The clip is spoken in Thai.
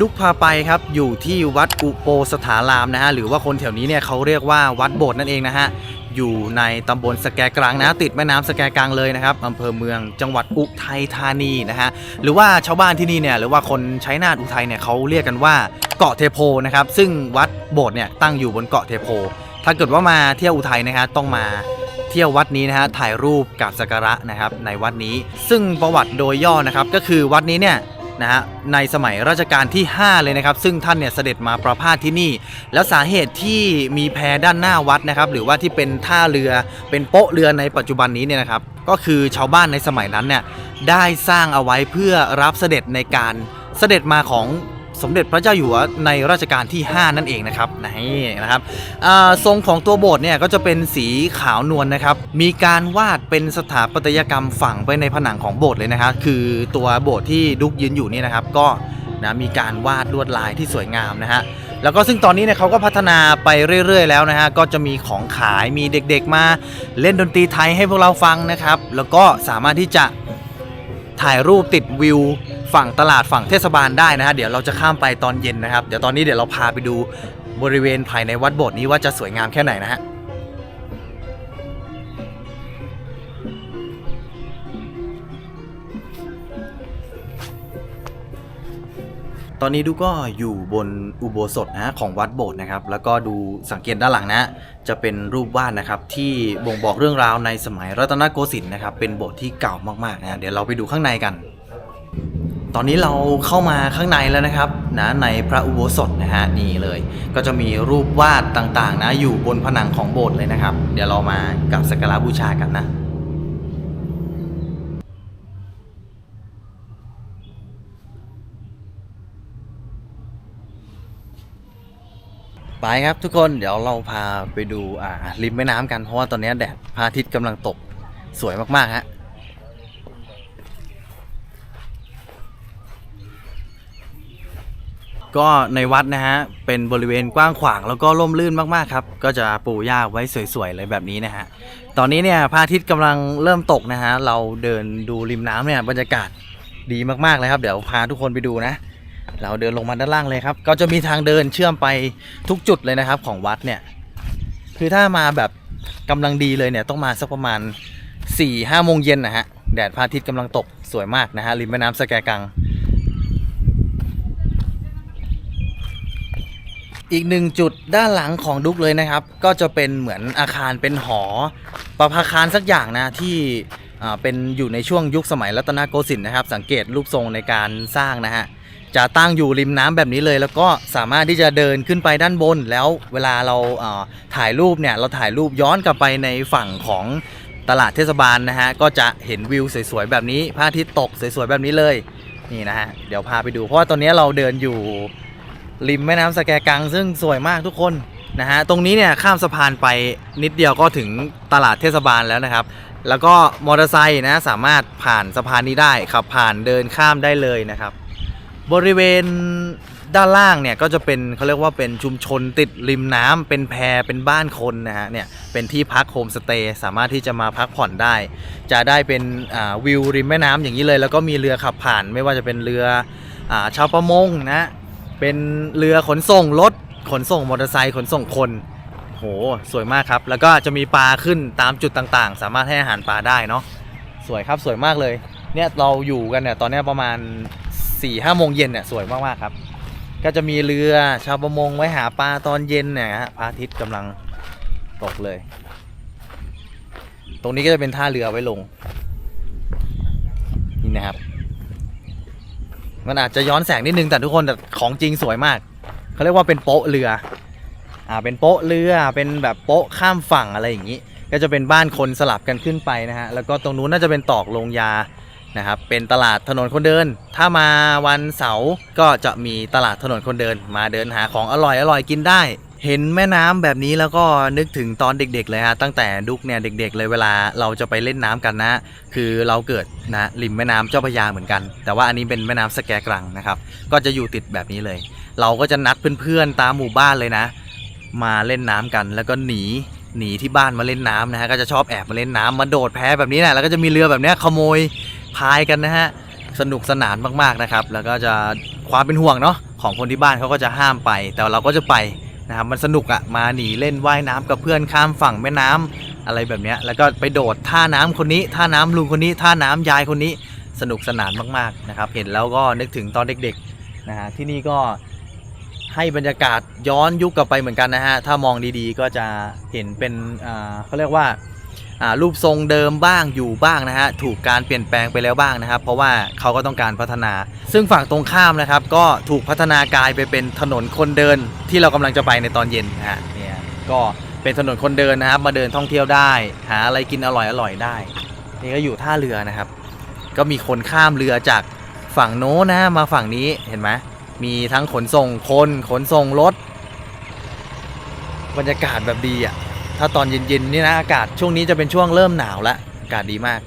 ดุกพาไปครับอยู่ที่วัดอุโปสถารามนะฮะหรือว่าคนแถวนี้เนี่ยเขาเรียกว่าวัดโบสถ์นั่นเองนะฮะอยู่ในตำบลสแกกลางนะติดแม่น้ำสแกกลางเลยนะครับอำเภอเมืองจังหวัดอุทัยธานีนะฮะหรือว่าชาวบ้านที่นี่เนี่ยหรือว่าคนใช้นาทอุทัยเนี่ยเขาเรียกกันว่าเกาะเทโพนะครับซึ่งวัดโบสถ์เนี่ยตั้งอยู่บนเกาะเทโพ ถ้าเกิดว่ามาเที่ยวอุทัยนะฮะต้องมาเที่ยววัดนี้นะฮะถ่ายรูปกับสักการะนะครับในวัดนี้ ซึ่งประวัติโดยย่อนะครับก็คือวัดนี้เนี่ย นะฮะในสมัยรัชกาลที่ 5 เลยนะครับ ซึ่งท่านเนี่ยเสด็จมาประพาสที่นี่ แล้วสาเหตุที่มีแพด้านหน้าวัดนะครับ หรือว่าที่เป็นท่าเรือเป็นโป๊ะเรือในปัจจุบันนี้เนี่ยนะครับ ก็คือชาวบ้านในสมัยนั้นเนี่ยได้สร้างเอาไว้เพื่อรับเสด็จในการเสด็จมาของ สมเด็จพระเจ้าอยู่หัวในรัชกาลที่ 5 นั่นเองนะครับนี่นะครับทรงของตัวโบสถ์เนี่ยก็จะเป็นสีขาวนวลนะครับ มีการวาดเป็นสถาปัตยกรรมฝังไปในผนังของโบสถ์เลยนะครับ คือตัวโบสถ์ที่ดุกยืนอยู่นี่นะครับ ก็นะมีการวาดลวดลายที่สวยงามนะฮะแล้วก็ซึ่งตอนนี้เนี่ยเขาก็พัฒนาไปเรื่อย ๆ แล้วนะฮะก็จะมีของขายมีเด็กๆมาเล่นดนตรีไทยให้พวกเราฟังนะครับ แล้วก็สามารถที่จะถ่ายรูปติดวิว ฝั่งตลาดฝั่งเทศบาลได้นะฮะเดี๋ยวเราจะข้ามไปตอนเย็นนะครับ เดี๋ยวตอนนี้เดี๋ยวเราพาไปดูบริเวณภายในวัดโบสถ์นี้ว่าจะสวยงามแค่ไหนนะฮะตอนนี้ดูก็อยู่บนอุโบสถนะของวัดโบสถ์นะครับ แล้วก็ดูสังเกตด้านหลังนะ จะเป็นรูปวาดนะครับ ที่บ่งบอกเรื่องราวในสมัยรัตนโกสินทร์นะครับ เป็นโบสถ์ที่เก่ามากๆนะเดี๋ยวเราไปดูข้างในกัน ตอนนี้เราเข้ามาข้างในแล้วนะครับนะในพระอุโบสถนะฮะนี่เลย ก็จะมีรูปวาดต่างๆ นะอยู่บนผนังของโบสถ์เลยนะครับ เดี๋ยวเรามากราบสักการะบูชากันนะไปครับทุกคนเดี๋ยวเราพาไปดูอ่าริมแม่น้ำกันเพราะว่าตอนนี้แดดพระอาทิตย์กำลังตกสวยมากๆฮะ ก็ในวัดนะฮะ เป็นบริเวณกว้างขวางแล้วก็ร่มรื่นมากๆครับ ก็จะปูหญ้าไว้สวยๆเลยแบบนี้นะฮะ ตอนนี้เนี่ยพระอาทิตย์กำลังเริ่มตกนะฮะ เราเดินดูริมน้ำเนี่ยบรรยากาศดีมากๆเลยครับ เดี๋ยวพาทุกคนไปดูนะ เราเดินลงมาด้านล่างเลยครับ ก็จะมีทางเดินเชื่อมไปทุกจุดเลยนะครับของวัดเนี่ย คือถ้ามาแบบกำลังดีเลยเนี่ยต้องมาสักประมาณ4ี่ห้าโมงเย็นนะฮะ แดดพระอาทิตย์กำลังตกสวยมากนะฮะริมแม่น้ำสแกกัง อีกหนึ่งจุดด้านหลังของดุกเลยนะครับ ก็จะเป็นเหมือนอาคารเป็นหอ ประภาคารสักอย่างนะที่เป็นอยู่ในช่วงยุคสมัยรัตนโกสินทร์นะครับ สังเกตรูปทรงในการสร้างนะฮะจะตั้งอยู่ริมน้ำแบบนี้เลย แล้วก็สามารถที่จะเดินขึ้นไปด้านบน แล้วเวลาเราเอ่อถ่ายรูปเนี่ยเราถ่ายรูปย้อนกลับไปในฝั่งของตลาดเทศบาลนะฮะก็จะเห็นวิวสวยๆแบบนี้พระอาทิตย์ตกสวยๆแบบนี้เลยนี่นะฮะเดี๋ยวพาไปดูเพราะว่าตอนนี้เราเดินอยู่ ริมแม่น้ำสแกกัง ซึ่งสวยมากทุกคนนะฮะตรงนี้เนี่ยข้ามสะพานไปนิดเดียวก็ถึงตลาดเทศบาลแล้วนะครับ แล้วก็มอเตอร์ไซค์นะสามารถผ่านสะพานนี้ได้ขับผ่านเดินข้ามได้เลยนะครับ บริเวณด้านล่างเนี่ยก็จะเป็นเขาเรียกว่าเป็นชุมชนติดริมน้ำเป็นแพเป็นบ้านคนนะฮะเนี่ยเป็นที่พักโฮมสเตย์สามารถที่จะมาพักผ่อนได้ จะได้เป็นวิวริมแม่น้ำอย่างนี้เลย แล้วก็มีเรือขับผ่านไม่ว่าจะเป็นเรืออชาวประมงนะ เป็นเรือขนส่งรถขนส่งมอเตอร์ไซค์ขนส่งคน โห สวยมากครับ แล้วก็จะมีปลาขึ้นตามจุดต่างๆ สามารถให้อาหารปลาได้เนาะ สวยครับสวยมากเลย เนี่ยเราอยู่กันเนี่ยตอนนี้ประมาณ4ี่ห้าโมงเย็นเนี่ยสวยมากๆครับ ก็จะมีเรือชาวประมงไว้หาปลาตอนเย็นเนี่ยฮะพระอาทิตย์กำลังตกเลย ตรงนี้ก็จะเป็นท่าเรือไว้ลง นี่นะครับ มันอาจจะย้อนแสงนิดนึงแต่ทุกคนแต่ของจริงสวยมากเขาเรียกว่าเป็นโป๊ะเรืออ่าเป็นโป๊ะเรือเป็นแบบโป๊ะข้ามฝั่งอะไรอย่างนี้ ก็จะเป็นบ้านคนสลับกันขึ้นไปนะฮะแล้วก็ตรงนู้นน่าจะเป็นตอกโรงยานะครับเป็นตลาดถนนคนเดิน ถ้ามาวันเสาร์ก็จะมีตลาดถนนคนเดิน มาเดินหาของอร่อยอร่อยกินได้ เห็นแม่น้ำแบบนี้แล้วก็นึกถึงตอนเด็ก ๆ เลยฮะตั้งแต่ดุกเนี่ยเด็ก ๆ เลยเวลาเราจะไปเล่นน้ำกันนะ คือเราเกิดนะริมแม่น้ำเจ้าพระยาเหมือนกัน แต่ว่าอันนี้เป็นแม่น้ำสแกกรังนะครับ ก็จะอยู่ติดแบบนี้เลย เราก็จะนัดเพื่อนๆตามหมู่บ้านเลยนะ มาเล่นน้ำกันแล้วก็หนีหนีที่บ้านมาเล่นน้ำนะฮะก็จะชอบแอบมาเล่นน้ำมาโดดแพแบบนี้แหละแล้วก็จะมีเรือแบบเนี้ยขโมยพายกันนะฮะสนุกสนานมากๆนะครับ แล้วก็จะความเป็นห่วงเนาะของคนที่บ้านเขาก็จะห้ามไป แต่เราก็จะไป นะครับมันสนุกอะมาหนีเล่นว่ายน้ำกับเพื่อนข้ามฝั่งแม่น้ำอะไรแบบเนี้ยแล้วก็ไปโดดท่าน้ำคนนี้ ท่าน้ำลุงคนนี้ท่าน้ำยายคนนี้สนุกสนานมากๆนะครับ เห็นแล้วก็นึกถึงตอนเด็กๆนะฮะที่นี่ก็ให้บรรยากาศย้อนยุคกลับไปเหมือนกันนะฮะถ้ามองดีๆ ก็จะเห็นเป็นอ่าเขาเรียกว่า รูปทรงเดิมบ้างอยู่บ้างนะฮะถูกการเปลี่ยนแปลงไปแล้วบ้างนะครับ เพราะว่าเขาก็ต้องการพัฒนา ซึ่งฝั่งตรงข้ามนะครับ ก็ถูกพัฒนากลายไปเป็นถนนคนเดินที่เรากำลังจะไปในตอนเย็นนะฮะเนี่ยก็เป็นถนนคนเดินนะครับ มาเดินท่องเที่ยวได้ หาอะไรกินอร่อยอร่อยได้ นี่ก็อยู่ท่าเรือนะครับ ก็มีคนข้ามเรือจากฝั่งโน้นนะมาฝั่งนี้เห็นไหมมีทั้งขนส่งคนขนส่งรถบรรยากาศแบบดีอะ ถ้าตอนเย็นๆนี่นะอากาศช่วงนี้จะเป็นช่วงเริ่มหนาวแล้วอากาศดีมาก